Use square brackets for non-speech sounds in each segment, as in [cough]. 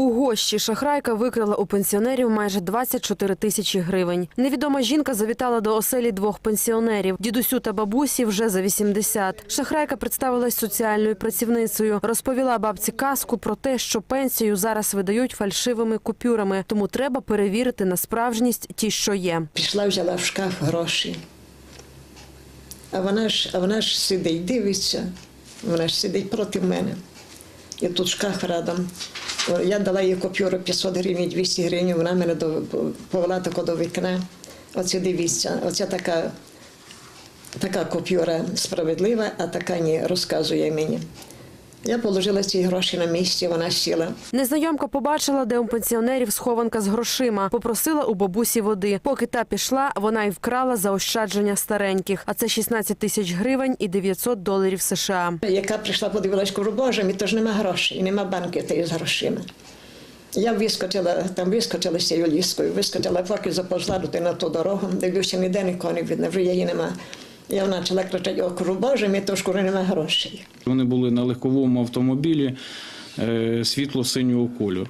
У гощі шахрайка викрала у пенсіонерів майже 24 тисячі гривень. Невідома жінка завітала до оселі двох пенсіонерів. Дідусю та бабусі вже за 80. Шахрайка представилась соціальною працівницею. Розповіла бабці казку про те, що пенсію зараз видають фальшивими купюрами, тому треба перевірити на справжність ті, що є. Пішла, взяла в шкаф гроші. А вона ж, а вона ж сидить, дивиться. Вона ж сидить проти мене. І тут шкаф рядом. Я дала їй купюру 500 гривень, 200 гривень, вона мене до, повела тако до вікна. Оце дивіться, оце така, така купюра справедлива, а така ні, розказує мені. Я положила ці гроші на місці, вона сіла. Незнайомка побачила, де у пенсіонерів схованка з грошима. Попросила у бабусі води. Поки та пішла, вона й вкрала заощадження стареньких. А це 16 тисяч гривень і 900 доларів США. Яка прийшла, подивилась, кажу, боже, мені то ж нема грошей, і нема банки тієї з грошима. Я вискочила, там вискочила з цією ліскою, вискочила, поки заповзла до на ту дорогу, дивлюся, ніде нікого не видно, вже її нема. Я почала кричати, я кажу, боже, мені то ж кажу, нема грошей. Вони були на легковому автомобілі е, світло-синього кольору.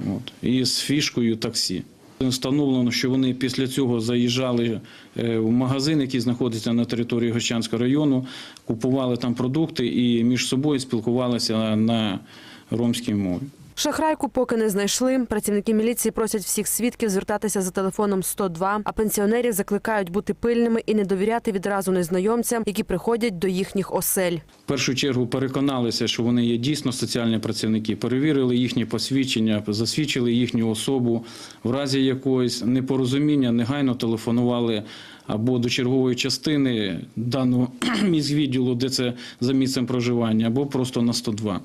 От, і з фішкою таксі. Встановлено, що вони після цього заїжджали е, в магазин, який знаходиться на території Гощанського району, купували там продукти і між собою спілкувалися на ромській мові. Шахрайку поки не знайшли. Працівники міліції просять всіх свідків звертатися за телефоном 102, а пенсіонерів закликають бути пильними і не довіряти відразу незнайомцям, які приходять до їхніх осель. В першу чергу переконалися, що вони є дійсно соціальні працівники, перевірили їхні посвідчення, засвідчили їхню особу. В разі якогось непорозуміння негайно телефонували або до чергової частини даного [clears throat] міськвідділу, де це за місцем проживання, або просто на 102.